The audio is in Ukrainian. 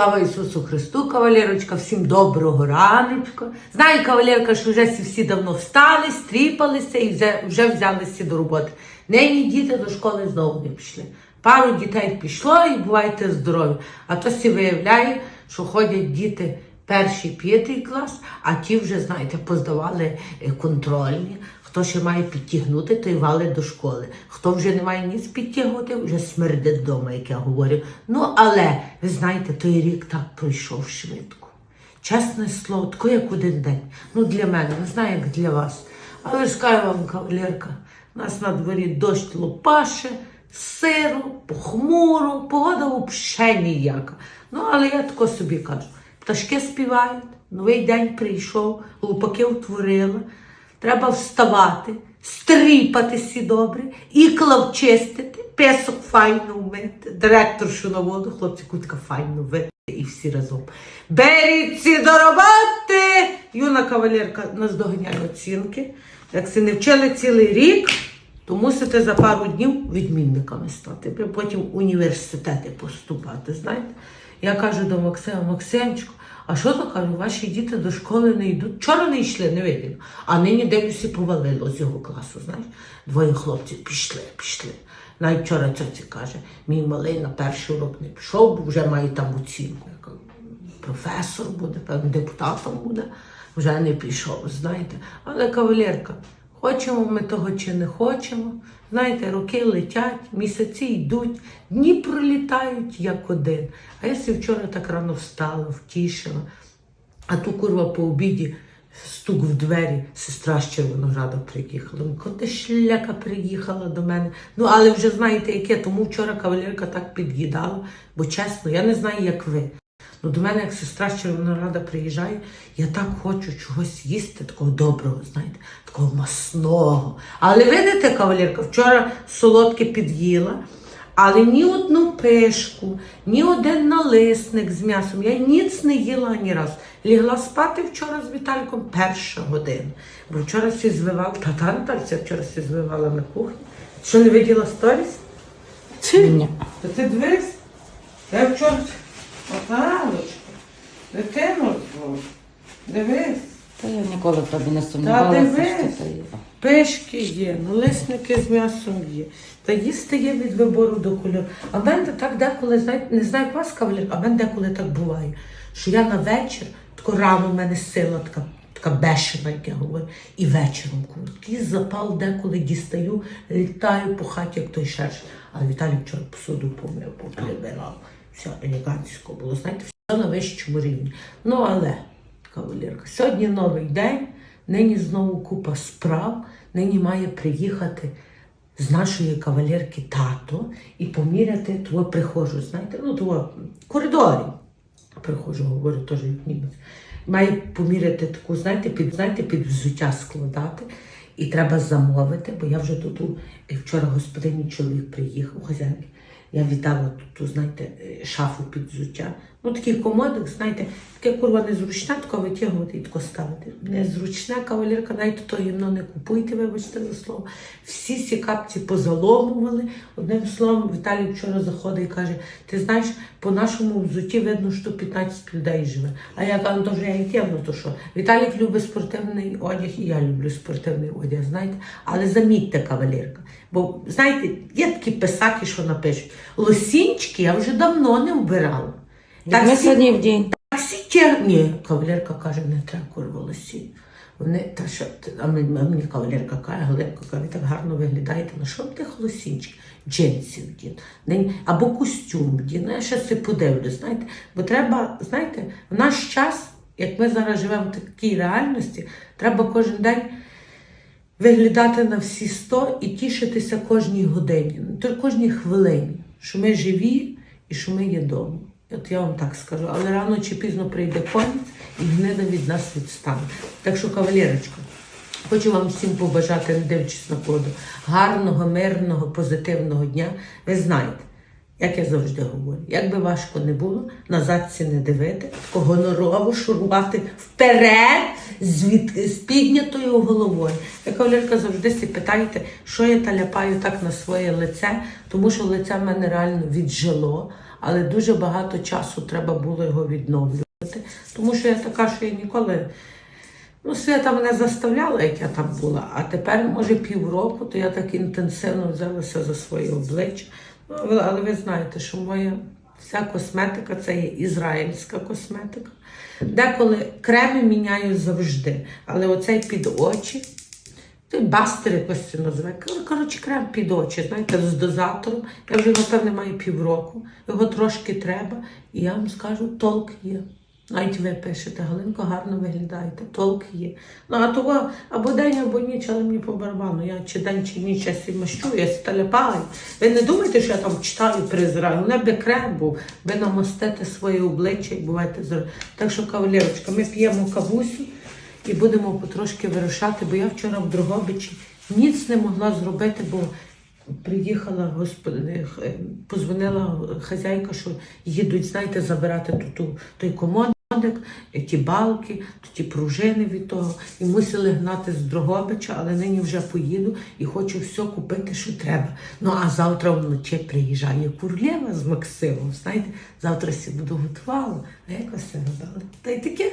Слава Ісусу Христу, кавалерочка, всім доброго раночка. Знаю, кавалерка, що вже всі, всі давно встали, стріпалися і вже, вже взялися до роботи. Нині діти до школи знову не пішли. Пару дітей пішло і бувайте здорові. А то сі виявляє, що ходять діти перший, п'ятий клас, а ті вже, знаєте, поздавали е, контрольні. Хто ще має підтягнути, той валить до школи. Хто вже не має ніц підтягувати, вже смердить вдома, як я говорю. Ну, але ви знаєте, той рік так пройшов швидко. Чесне слово, тако як один день. Ну, для мене, не знаю, як для вас. Але ж кажу вам, кавалерка, у нас на дворі дощ лопаше, сиро, похмуро, погода взагалі ніяка. Ну, але я тако собі кажу. Пташки співають, новий день прийшов, лупаки утворили. Треба вставати, стріпати всі добре, ікла вчистити, песок файно вмити, директоршу на воду, хлопці кутка файно вити і всі разом. Беріться до роботи! Юна кавалерка нас оцінки. Як си не вчили цілий рік, то мусите за пару днів відмінниками стати. Потім в університети поступати. Знаєте? Я кажу до Максима, Максимчику, а що то кажу, ваші діти до школи не йдуть? Вчора не йшли, не видно. А нині дивлюся, повалило з його класу. Знаєш, двоє хлопців пішли, пішли. Навіть вчора цьоці каже, мій малий на перший урок не пішов, бо вже має там оцінку. Я професор буде, певно, депутатом буде, вже не пішов, знаєте. Але кавалерка, хочемо ми того чи не хочемо. Знаєте, роки летять, місяці йдуть, дні пролітають як один. А я сі вчора так рано встала, втішила. А ту курва по обіді стук в двері, сестра з Червонограда приїхала. Ну, Коли шляка приїхала до мене. Ну, але вже знаєте, яке, тому вчора кавалерка так під'їдала, бо чесно, я не знаю, як ви. Ну, до мене, як сестра з Червонограда приїжджає, я так хочу чогось їсти, такого доброго, знаєте, такого масного. Але видите, кавалерка, вчора солодке під'їла, але ні одну пишку, ні один налисник з м'ясом. Я ніц не їла ані раз. Лігла спати вчора з Вітальком перша година. Бо вчора всі звивав, та та Натальця вчора всі звивала на кухні. Що не виділа сторіс? Ні. Та ти дивись, я вчора Наталочка, дитину зву. Дивись, Та я ніколи в тобі не Та сумнівалася, дивись. що це є. пишки є, налисники з м'ясом є. Та їсти є від вибору до кольору. А в мене так деколи, не знаю, як вас кавалер, а в мене деколи так буває, що я на вечір, тако рано в мене сила така. Така бешена, як я говорю, і вечором курю. Такий запал деколи дістаю, літаю по хаті, як той шерш. Але Віталій вчора посуду помив, поприбирав. Все елегантсько було. Знаєте, все на вищому рівні. Ну але, кавалерка, сьогодні новий день, нині знову купа справ, нині має приїхати з нашої кавалерки тато і поміряти твою прихожу, знаєте, ну твого коридорі. Приходжу, говорю теж як німець. Має поміряти таку, знаєте, під, знаєте, під взуття складати. І треба замовити, бо я вже тут вчора господині чоловік приїхав, хазяйки. Я віддала тут, знаєте, е, шафу під взуття. Ну, такий комодик, знаєте, таке курва незручне, тако витягувати і тако ставити. Незручне кавалерка, навіть то гімно не купуйте, вибачте за слово. Всі ці капці позаломували. Одним словом, Віталій вчора заходить і каже: ти знаєш, по нашому взутті видно, що 15 людей живе. А я кажу, «Ну, то вже я йти, ну то що? Віталік любить спортивний одяг, і я люблю спортивний одяг, знаєте. Але замітьте, кавалерка. Бо, знаєте, є такі писаки, що напишуть. Лосінчики я вже давно не вбирала. Так ми всі- сьогодні в день. Таксі тя... Ні, кавалерка каже, не треба курва лосі. Вони, та що, ти- а мені, мені кавалерка каже, Галинко, каже, ви так гарно виглядаєте. Ну що б тих лосінчик? Джинсів вдін. Або костюм вдін. Ну, Я ще си подивлюсь, знаєте. Бо треба, знаєте, в наш час, як ми зараз живемо в такій реальності, треба кожен день виглядати на всі сто і тішитися кожній годині, ну, кожній хвилині, що ми живі і що ми є вдома. От я вам так скажу, але рано чи пізно прийде конець і гнида від нас відстане. Так що, кавалерочка, хочу вам всім побажати, не дивлячись на погоду, гарного, мирного, позитивного дня. Ви знаєте, як я завжди говорю, як би важко не було, назад ці не дивити, гонорово шурувати вперед з, від, з піднятою головою. Я кавалерка завжди си питаєте, що я та ляпаю так на своє лице, тому що лице в мене реально віджило. але дуже багато часу треба було його відновлювати. Тому що я така, що я ніколи. Ну, свята мене заставляла, як я там була, а тепер, може, півроку, то я так інтенсивно взялася за своє обличчя. Ну, але- ви знаєте, що моя вся косметика це є ізраїльська косметика. Деколи креми міняю завжди, але оцей під очі, той бастер якось це називає. Коротше, крем під очі, знаєте, з дозатором. Я вже, напевне, маю півроку. Його трошки треба, і я вам скажу, толк є. Навіть ви пишете, Галинко, гарно виглядаєте, толк є. Ну, а того або день, або ніч, але мені по барабану. Я чи день, чи ніч я сі мащу, я сталяпаю. Ви не думайте, що я там читаю призираю. Мене би крем був, ви намастите своє обличчя і буваєте здорові. Так що, кавалерочка, ми п'ємо кавусю і будемо потрошки вирушати, бо я вчора в Дрогобичі ніц не могла зробити, бо приїхала господи, позвонила хазяйка, що їдуть, знаєте, забирати ту, той комодик, ті балки, ті пружини від того. І мусили гнати з Дрогобича, але нині вже поїду і хочу все купити, що треба. Ну а завтра вночі приїжджає Курлєва з Максимом. Знаєте, завтра всі буду готувала. А як вас все? Та й таке.